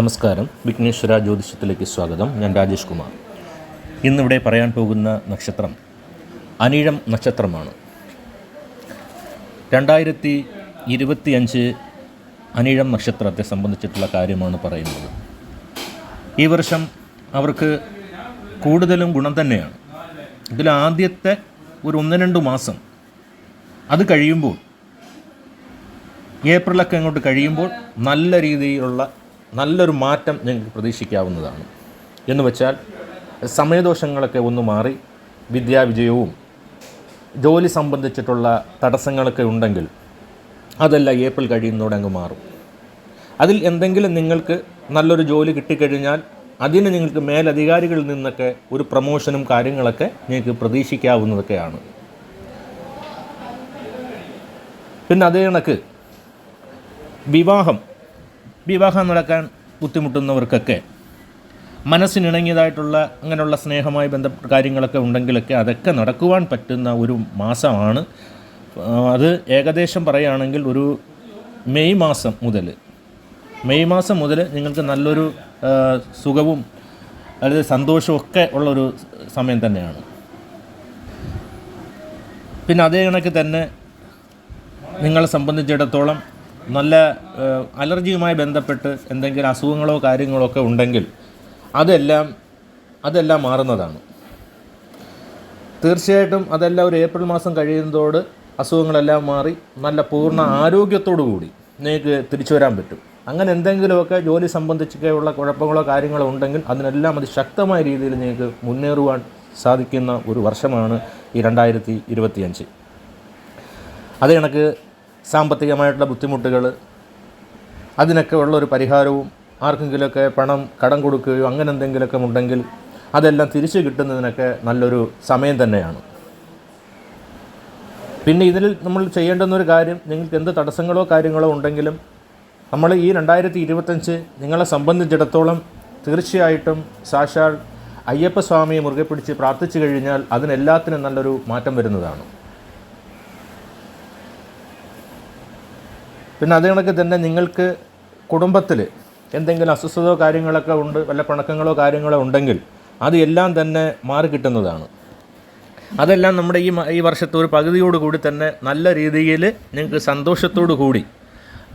നമസ്കാരം. വിഘ്നേശ്വര ജ്യോതിഷത്തിലേക്ക് സ്വാഗതം. ഞാൻ രാജേഷ് കുമാർ. ഇന്നിവിടെ പറയാൻ പോകുന്ന നക്ഷത്രം അനിഴം നക്ഷത്രമാണ്. രണ്ടായിരത്തി ഇരുപത്തിയഞ്ച് അനിഴം നക്ഷത്രത്തെ സംബന്ധിച്ചിട്ടുള്ള കാര്യമാണ് പറയുന്നത്. ഈ വർഷം അവർക്ക് കൂടുതലും ഗുണം തന്നെയാണ്. ഇതിൽ ആദ്യത്തെ ഒരു ഒന്ന് രണ്ട് മാസം അത് കഴിയുമ്പോൾ ഏപ്രിലൊക്കെ അങ്ങോട്ട് കഴിയുമ്പോൾ നല്ല രീതിയിലുള്ള നല്ലൊരു മാറ്റം ഞങ്ങൾക്ക് പ്രതീക്ഷിക്കാവുന്നതാണ്. എന്ന് വെച്ചാൽ സമയദോഷങ്ങളൊക്കെ ഒന്ന് മാറി വിദ്യാവിജയവും ജോലി സംബന്ധിച്ചിട്ടുള്ള തടസ്സങ്ങളൊക്കെ ഉണ്ടെങ്കിൽ അതെല്ലാം ഏപ്രിൽ കഴിയുന്നതോടെ അങ്ങ് മാറും. അതിൽ എന്തെങ്കിലും നിങ്ങൾക്ക് നല്ലൊരു ജോലി കിട്ടിക്കഴിഞ്ഞാൽ അതിന് നിങ്ങൾക്ക് മേലധികാരികളിൽ നിന്നൊക്കെ ഒരു പ്രമോഷനും കാര്യങ്ങളൊക്കെ നിങ്ങൾക്ക് പ്രതീക്ഷിക്കാവുന്നതൊക്കെയാണ്. പിന്നെ അതേ കണക്ക് വിവാഹം. വിവാഹം നടക്കാൻ ബുദ്ധിമുട്ടുന്നവർക്കൊക്കെ മനസ്സിനിണങ്ങിയതായിട്ടുള്ള അങ്ങനെയുള്ള സ്നേഹമായി ബന്ധപ്പെട്ട കാര്യങ്ങളൊക്കെ ഉണ്ടെങ്കിലൊക്കെ അതൊക്കെ നടക്കുവാൻ പറ്റുന്ന ഒരു മാസമാണ്. അത് ഏകദേശം പറയുകയാണെങ്കിൽ ഒരു മെയ് മാസം മുതൽ മെയ് മാസം മുതൽ നിങ്ങൾക്ക് നല്ലൊരു സുഖവും അതായത് സന്തോഷവും ഒക്കെ ഉള്ളൊരു സമയം തന്നെയാണ്. പിന്നെ അതേ കണക്ക് തന്നെ നിങ്ങളെ സംബന്ധിച്ചിടത്തോളം നല്ല അലർജിയുമായി ബന്ധപ്പെട്ട് എന്തെങ്കിലും അസുഖങ്ങളോ കാര്യങ്ങളോ ഒക്കെ ഉണ്ടെങ്കിൽ അതെല്ലാം അതെല്ലാം മാറുന്നതാണ്. തീർച്ചയായിട്ടും അതെല്ലാം ഒരു ഏപ്രിൽ മാസം കഴിയുന്നതോട് അസുഖങ്ങളെല്ലാം മാറി നല്ല പൂർണ ആരോഗ്യത്തോടു കൂടി നിങ്ങൾക്ക് തിരിച്ചു വരാൻ പറ്റും. അങ്ങനെ എന്തെങ്കിലുമൊക്കെ ജോലി സംബന്ധിച്ചൊക്കെയുള്ള കുഴപ്പങ്ങളോ കാര്യങ്ങളോ ഉണ്ടെങ്കിൽ അതിനെല്ലാം അത് ശക്തമായ രീതിയിൽ നിങ്ങൾക്ക് മുന്നേറുവാൻ സാധിക്കുന്ന ഒരു വർഷമാണ് ഈ രണ്ടായിരത്തി ഇരുപത്തിയഞ്ച്. അത് കണക്ക് സാമ്പത്തികമായിട്ടുള്ള ബുദ്ധിമുട്ടുകൾ അതിനൊക്കെ ഉള്ളൊരു പരിഹാരവും ആർക്കെങ്കിലുമൊക്കെ പണം കടം കൊടുക്കുകയോ അങ്ങനെ എന്തെങ്കിലുമൊക്കെ ഉണ്ടെങ്കിൽ അതെല്ലാം തിരിച്ചു കിട്ടുന്നതിനൊക്കെ നല്ലൊരു സമയം തന്നെയാണ്. പിന്നെ ഇതിൽ നമ്മൾ ചെയ്യേണ്ടുന്ന ഒരു കാര്യം നിങ്ങൾക്ക് എന്ത് തടസ്സങ്ങളോ കാര്യങ്ങളോ ഉണ്ടെങ്കിലും നമ്മൾ ഈ രണ്ടായിരത്തി ഇരുപത്തഞ്ച് നിങ്ങളെ സംബന്ധിച്ചിടത്തോളം തീർച്ചയായിട്ടും സാക്ഷാൽ അയ്യപ്പസ്വാമിയെ മുറുകെ പിടിച്ച് പ്രാർത്ഥിച്ചു കഴിഞ്ഞാൽ അതിനെല്ലാത്തിനും നല്ലൊരു മാറ്റം വരുന്നതാണ്. പിന്നെ അത് കണക്ക് തന്നെ നിങ്ങൾക്ക് കുടുംബത്തിൽ എന്തെങ്കിലും അസ്വസ്ഥതയോ കാര്യങ്ങളൊക്കെ ഉണ്ട് വല്ല പിണക്കങ്ങളോ കാര്യങ്ങളോ ഉണ്ടെങ്കിൽ അത് എല്ലാം തന്നെ മാറി കിട്ടുന്നതാണ്. അതെല്ലാം നമ്മുടെ ഈ ഈ വർഷത്തെ ഒരു പകുതിയോട് കൂടി തന്നെ നല്ല രീതിയിൽ നിങ്ങൾക്ക് സന്തോഷത്തോടു കൂടി.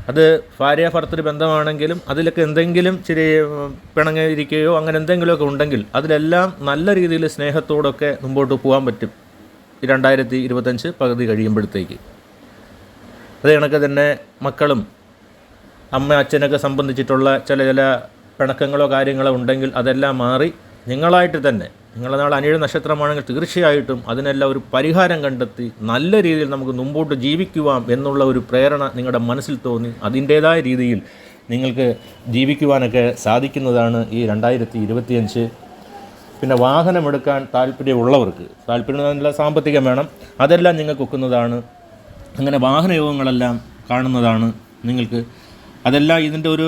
അത് ഭാര്യ ഭർത്തൃ ബന്ധമാണെങ്കിലും അതിലൊക്കെ എന്തെങ്കിലും ഇച്ചിരി പിണങ്ങിയിരിക്കുകയോ അങ്ങനെ എന്തെങ്കിലുമൊക്കെ ഉണ്ടെങ്കിൽ അതിലെല്ലാം നല്ല രീതിയിൽ സ്നേഹത്തോടൊക്കെ മുമ്പോട്ട് പോകാൻ പറ്റും. രണ്ടായിരത്തി ഇരുപത്തഞ്ച് പകുതി കഴിയുമ്പോഴത്തേക്ക്. അത് കണക്ക് തന്നെ മക്കളും അമ്മ അച്ഛനൊക്കെ സംബന്ധിച്ചിട്ടുള്ള ചില ചില പിണക്കങ്ങളോ കാര്യങ്ങളോ ഉണ്ടെങ്കിൽ അതെല്ലാം മാറി നിങ്ങളായിട്ട് തന്നെ നിങ്ങളെ നാളെ അനിഴ നക്ഷത്രമാണെങ്കിൽ തീർച്ചയായിട്ടും അതിനെല്ലാം ഒരു പരിഹാരം കണ്ടെത്തി നല്ല രീതിയിൽ നമുക്ക് മുമ്പോട്ട് ജീവിക്കുവാം എന്നുള്ള ഒരു പ്രേരണ നിങ്ങളുടെ മനസ്സിൽ തോന്നി. അതിന്റേതായ രീതിയിൽ നിങ്ങൾക്ക് ജീവിക്കുവാനൊക്കെ സാധിക്കുന്നതാണ് ഈ രണ്ടായിരത്തി ഇരുപത്തിയഞ്ച് പിന്നെ വാഹനമെടുക്കാൻ താല്പര്യമുള്ളവർക്ക് താല്പര്യം സാമ്പത്തികം വേണം അതെല്ലാം നിങ്ങൾക്ക് ഒക്കുന്നതാണ് അങ്ങനെ വാഹനയോഗങ്ങളെല്ലാം കാണുന്നതാണ് നിങ്ങൾക്ക്. അതെല്ലാം ഇതിന്റെ ഒരു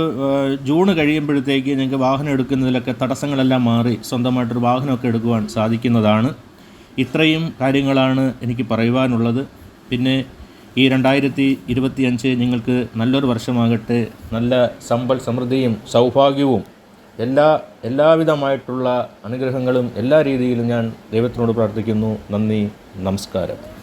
ജൂൺ കഴിയുമ്പോഴത്തേക്ക് നിങ്ങൾക്ക് വാഹനം എടുക്കുന്നതിലൊക്കെ തടസ്സങ്ങളെല്ലാം മാറി സ്വന്തമായിട്ടൊരു വാഹനമൊക്കെ എടുക്കുവാൻ സാധിക്കുന്നതാണ്. ഇത്രയും കാര്യങ്ങളാണ് എനിക്ക് പറയുവാനുള്ളത്. പിന്നെ ഈ രണ്ടായിരത്തി ഇരുപത്തി അഞ്ച് നിങ്ങൾക്ക് നല്ലൊരു വർഷമാകട്ടെ. നല്ല സമ്പൽ സമൃദ്ധിയും സൗഭാഗ്യവും എല്ലാ എല്ലാവിധമായിട്ടുള്ള അനുഗ്രഹങ്ങളും എല്ലാ രീതിയിലും ഞാൻ ദൈവത്തിനോട് പ്രാർത്ഥിക്കുന്നു. നന്ദി നമസ്കാരം.